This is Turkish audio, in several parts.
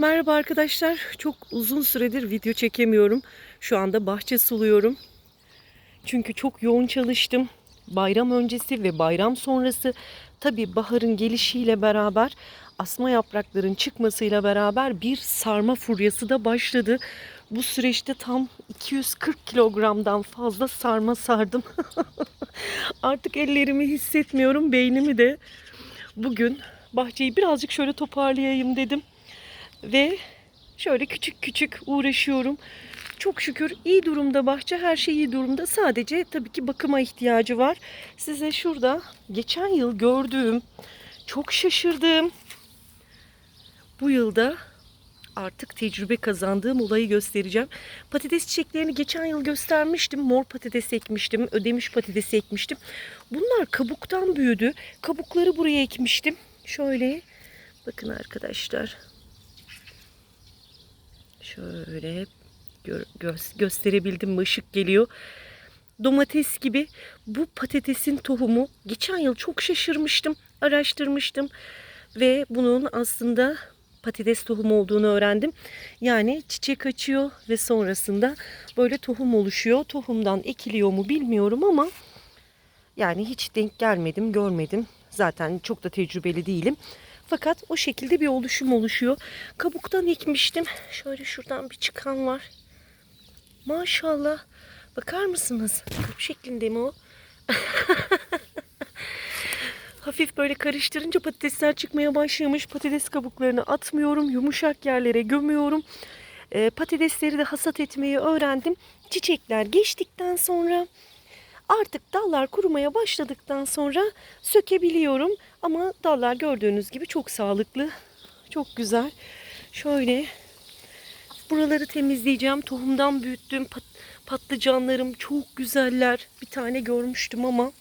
Merhaba arkadaşlar. Çok uzun süredir video çekemiyorum. Şu anda bahçe suluyorum. Çünkü çok yoğun çalıştım. Bayram öncesi ve bayram sonrası tabi baharın gelişiyle beraber asma yaprakların çıkmasıyla beraber bir sarma furyası da başladı. Bu süreçte tam 240 kilogramdan fazla sarma sardım. Artık ellerimi hissetmiyorum, beynimi de. Bugün bahçeyi birazcık şöyle toparlayayım dedim ve şöyle küçük küçük uğraşıyorum. Çok şükür iyi durumda bahçe, her şey iyi durumda. Sadece tabii ki bakıma ihtiyacı var. Size şurada geçen yıl gördüğüm, çok şaşırdığım, bu yılda artık tecrübe kazandığım olayı göstereceğim. Patates çiçeklerini geçen yıl göstermiştim. Mor patates ekmiştim, ödemiş patates ekmiştim. Bunlar kabuktan büyüdü. Kabukları buraya ekmiştim. Şöyle bakın arkadaşlar. Şöyle gö- gö- gösterebildim mi? Işık geliyor. Domates gibi bu patatesin tohumu geçen yıl çok şaşırmıştım, araştırmıştım ve bunun aslında patates tohumu olduğunu öğrendim. Yani çiçek açıyor ve sonrasında böyle tohum oluşuyor. Tohumdan ekiliyor mu bilmiyorum ama yani hiç denk gelmedim, görmedim. Zaten çok da tecrübeli değilim. Fakat o şekilde bir oluşum oluşuyor. Kabuktan ekmiştim. Şöyle şuradan bir çıkan var. Maşallah. Bakar mısınız? Kabuk şeklinde mi o? Hafif böyle karıştırınca patatesler çıkmaya başlamış. Patates kabuklarını atmıyorum. Yumuşak yerlere gömüyorum. Ee, patatesleri de hasat etmeyi öğrendim. Çiçekler geçtikten sonra artık dallar kurumaya başladıktan sonra sökebiliyorum. Ama dallar gördüğünüz gibi çok sağlıklı. Çok güzel. Şöyle buraları temizleyeceğim. Tohumdan büyüttüğüm pat- patlıcanlarım çok güzeller. Bir tane görmüştüm ama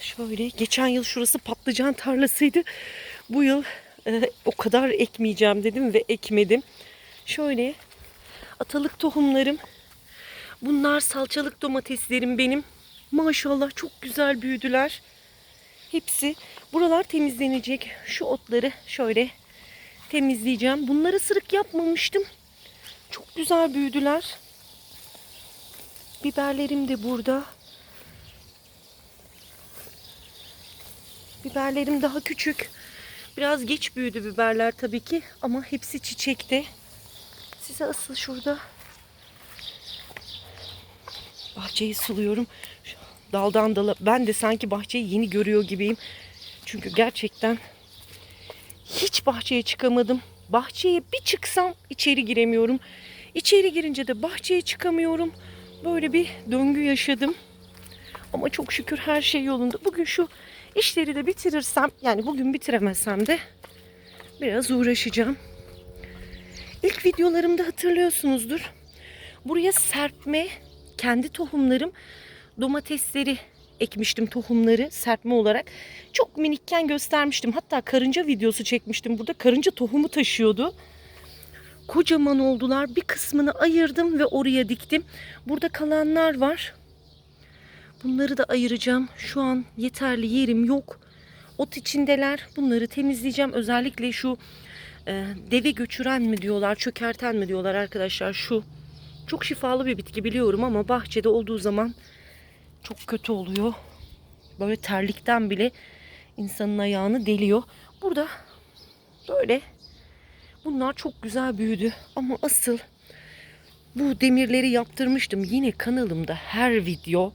şöyle geçen yıl şurası patlıcan tarlasıydı. Bu yıl e, o kadar ekmeyeceğim dedim ve ekmedim. Şöyle atalık tohumlarım. Bunlar salçalık domateslerim benim. Maşallah çok güzel büyüdüler. Hepsi buralar temizlenecek. Şu otları şöyle temizleyeceğim. Bunları sırık yapmamıştım. Çok güzel büyüdüler. Biberlerim de burada. Biberlerim daha küçük. Biraz geç büyüdü biberler tabii ki ama hepsi çiçekte. Size asıl şurada bahçeyi suluyorum. Şu Daldan dala ben de sanki bahçeyi yeni görüyor gibiyim. Çünkü gerçekten hiç bahçeye çıkamadım. Bahçeye bir çıksam içeri giremiyorum. İçeri girince de bahçeye çıkamıyorum. Böyle bir döngü yaşadım. Ama çok şükür her şey yolunda. Bugün şu işleri de bitirirsem, yani bugün bitiremezsem de biraz uğraşacağım. İlk videolarımda hatırlıyorsunuzdur. Buraya serpme kendi tohumlarım domatesleri ekmiştim tohumları serpme olarak. Çok minikken göstermiştim. Hatta karınca videosu çekmiştim burada. Karınca tohumu taşıyordu. Kocaman oldular. Bir kısmını ayırdım ve oraya diktim. Burada kalanlar var. Bunları da ayıracağım. Şu an yeterli yerim yok. Ot içindeler. Bunları temizleyeceğim. Özellikle şu e, deve göçüren mi diyorlar, çökerten mi diyorlar arkadaşlar şu. Çok şifalı bir bitki biliyorum ama bahçede olduğu zaman çok kötü oluyor. Böyle terlikten bile insanın ayağını deliyor. Burada böyle bunlar çok güzel büyüdü ama asıl bu demirleri yaptırmıştım. Yine kanalımda her video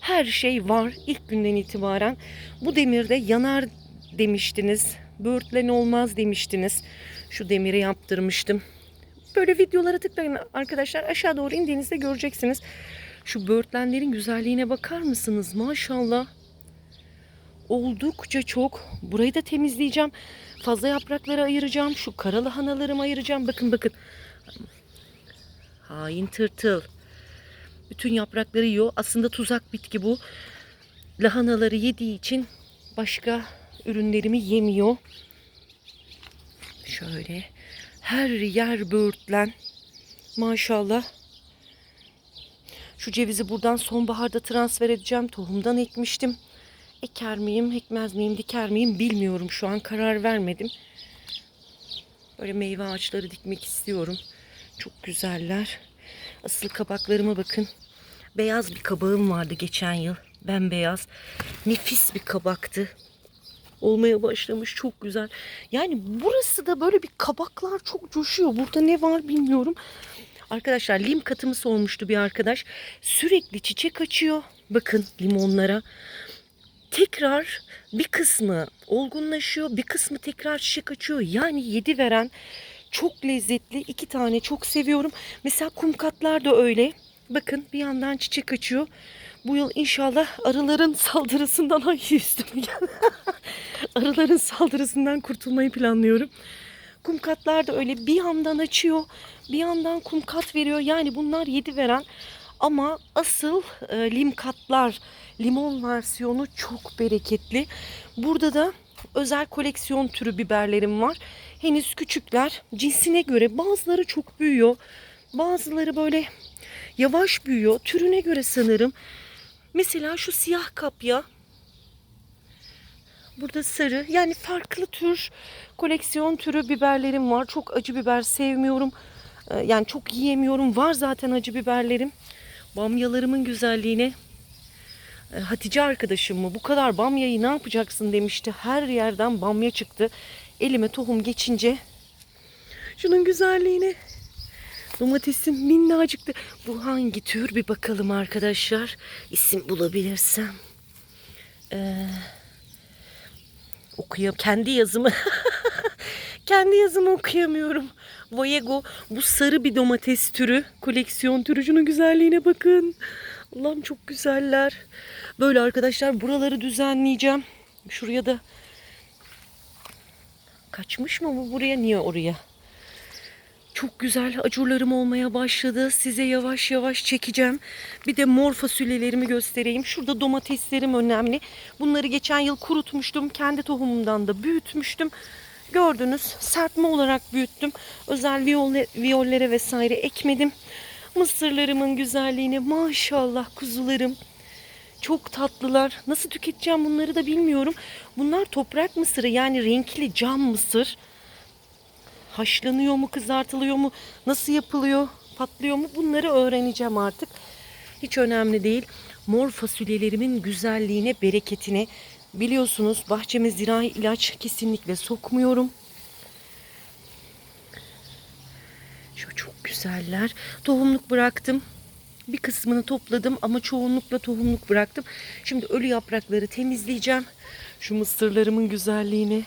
her şey var ilk günden itibaren. Bu demirde yanar demiştiniz. Böğürtlen olmaz demiştiniz. Şu demiri yaptırmıştım. Böyle videolara tıklayın arkadaşlar. Aşağı doğru indiğinizde göreceksiniz. Şu böğürtlenlerin güzelliğine bakar mısınız? Maşallah. Oldukça çok. Burayı da temizleyeceğim. Fazla yaprakları ayıracağım. Şu kara lahanalarımı ayıracağım. Bakın bakın. Hain tırtıl. Bütün yaprakları yiyor. Aslında tuzak bitki bu. Lahanaları yediği için başka ürünlerimi yemiyor. Şöyle her yer böğürtlen. Maşallah. Şu cevizi buradan sonbaharda transfer edeceğim. Tohumdan ekmiştim. Eker miyim, ekmez miyim, diker miyim bilmiyorum şu an karar vermedim. Böyle meyve ağaçları dikmek istiyorum. Çok güzeller. Asıl kabaklarıma bakın. Beyaz bir kabağım vardı geçen yıl. Bembeyaz. Nefis bir kabaktı. Olmaya başlamış çok güzel. Yani burası da böyle bir kabaklar çok coşuyor. Burada ne var bilmiyorum. Arkadaşlar lim katımı sormuştu bir arkadaş. Sürekli çiçek açıyor. Bakın limonlara. Tekrar bir kısmı olgunlaşıyor. Bir kısmı tekrar çiçek açıyor. Yani yedi veren çok lezzetli. iki tane çok seviyorum. Mesela kumkatlar da öyle. Bakın bir yandan çiçek açıyor. Bu yıl inşallah arıların saldırısından ay üstüme. Arıların saldırısından kurtulmayı planlıyorum. Kumkatlar da öyle bir yandan açıyor, bir yandan kumkat veriyor. Yani bunlar yedi veren ama asıl e, limkatlar, limon versiyonu çok bereketli. Burada da özel koleksiyon türü biberlerim var. Henüz küçükler. Cinsine göre bazıları çok büyüyor. Bazıları böyle yavaş büyüyor. Türüne göre sanırım. Mesela şu siyah kapya. Burada sarı. Yani farklı tür koleksiyon türü biberlerim var. Çok acı biber sevmiyorum. Ee, Yani çok yiyemiyorum. Var zaten acı biberlerim. Bamyalarımın güzelliğine e, Hatice arkadaşım mı bu kadar bamyayı ne yapacaksın demişti. Her yerden bamya çıktı. Elime tohum geçince şunun güzelliğine domatesim minnacıktı. Bu hangi tür bir bakalım arkadaşlar. İsim bulabilirsem. Ee, okuyam kendi yazımı kendi yazımı okuyamıyorum. Vayego bu sarı bir domates türü. Koleksiyon türü. Şunun güzelliğine bakın. Allah'ım çok güzeller. Böyle arkadaşlar buraları düzenleyeceğim. Şuraya da kaçmış mı bu buraya niye oraya? Çok güzel acurlarım olmaya başladı. Size yavaş yavaş çekeceğim. Bir de mor fasulyelerimi göstereyim. Şurada domateslerim önemli. Bunları geçen yıl kurutmuştum. Kendi tohumumdan da büyütmüştüm. Gördünüz serpme olarak büyüttüm. Özel viyole, viyollere vesaire ekmedim. Mısırlarımın güzelliğine maşallah kuzularım. Çok tatlılar. Nasıl tüketeceğim bunları da bilmiyorum. Bunlar toprak mısırı yani renkli cam mısır. Haşlanıyor mu, kızartılıyor mu, nasıl yapılıyor, patlıyor mu bunları öğreneceğim artık. Hiç önemli değil. Mor fasulyelerimin güzelliğine, bereketine biliyorsunuz bahçeme zirai ilaç kesinlikle sokmuyorum. Şu çok güzeller. Tohumluk bıraktım. Bir kısmını topladım ama çoğunlukla tohumluk bıraktım. Şimdi ölü yaprakları temizleyeceğim. Şu mısırlarımın güzelliğini.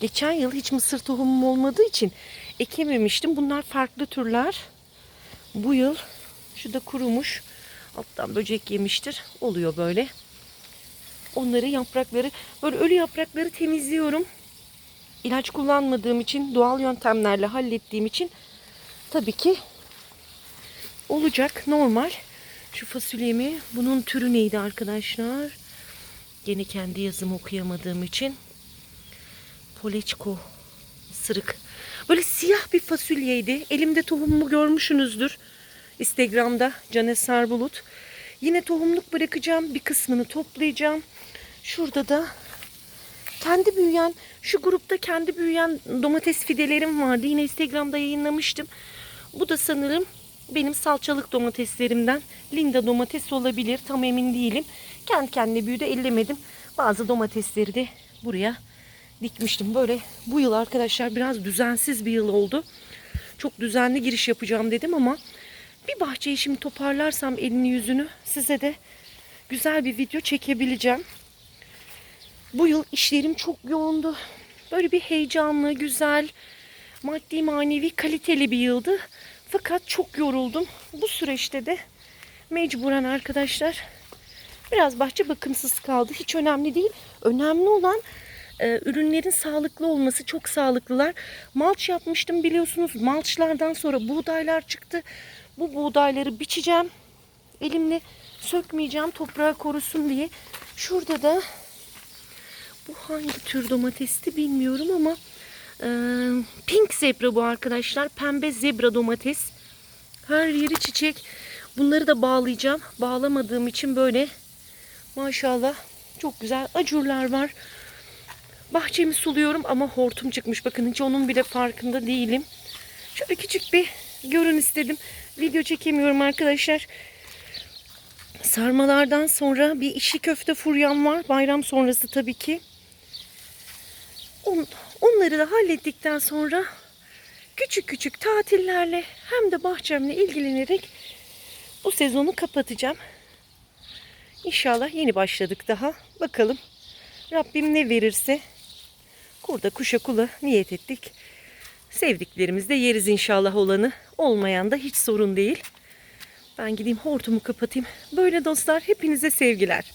Geçen yıl hiç mısır tohumum olmadığı için ekememiştim. Bunlar farklı türler. Bu yıl şu da kurumuş. Alttan böcek yemiştir. Oluyor böyle. Onları yaprakları böyle ölü yaprakları temizliyorum. İlaç kullanmadığım için doğal yöntemlerle hallettiğim için tabii ki olacak normal. Şu fasulyemi bunun türü neydi arkadaşlar? Gene kendi yazımı okuyamadığım için. Poleçko sırık. Böyle siyah bir fasulyeydi. Elimde tohumumu görmüşsünüzdür. Instagram'da Canes Sarbulut. Yine tohumluk bırakacağım. Bir kısmını toplayacağım. Şurada da kendi büyüyen, şu grupta kendi büyüyen domates fidelerim vardı. Yine Instagram'da yayınlamıştım. Bu da sanırım benim salçalık domateslerimden. Linda domates olabilir. Tam emin değilim. Kendi kendine büyüdü. Ellemedim. Bazı domatesleri de buraya dikmiştim. Böyle bu yıl arkadaşlar biraz düzensiz bir yıl oldu. Çok düzenli giriş yapacağım dedim ama bir bahçeyi şimdi toparlarsam elini yüzünü size de güzel bir video çekebileceğim. Bu yıl işlerim çok yoğundu. Böyle bir heyecanlı, güzel, maddi manevi kaliteli bir yıldı. Fakat çok yoruldum. Bu süreçte de mecburen arkadaşlar biraz bahçe bakımsız kaldı. Hiç önemli değil. Önemli olan e, ürünlerin sağlıklı olması. Çok sağlıklılar. Malç yapmıştım biliyorsunuz. Malçlardan sonra buğdaylar çıktı. Bu buğdayları biçeceğim. Elimle sökmeyeceğim toprağı korusun diye. Şurada da bu hangi tür domatesti bilmiyorum ama e, pink zebra bu arkadaşlar. Pembe zebra domates. Her yeri çiçek. Bunları da bağlayacağım. Bağlamadığım için böyle maşallah çok güzel acurlar var. Bahçemi suluyorum ama hortum çıkmış. Bakın hiç onun bile farkında değilim. Şöyle küçük bir görün istedim. Video çekemiyorum arkadaşlar. Sarmalardan sonra bir işi köfte furyam var. Bayram sonrası tabii ki. On- onları da hallettikten sonra küçük küçük tatillerle hem de bahçemle ilgilenerek bu sezonu kapatacağım. İnşallah yeni başladık daha. Bakalım Rabbim ne verirse kurda kuşa kula niyet ettik. Sevdiklerimiz de yeriz inşallah olanı. Olmayan da hiç sorun değil. Ben gideyim hortumu kapatayım. Böyle dostlar hepinize sevgiler.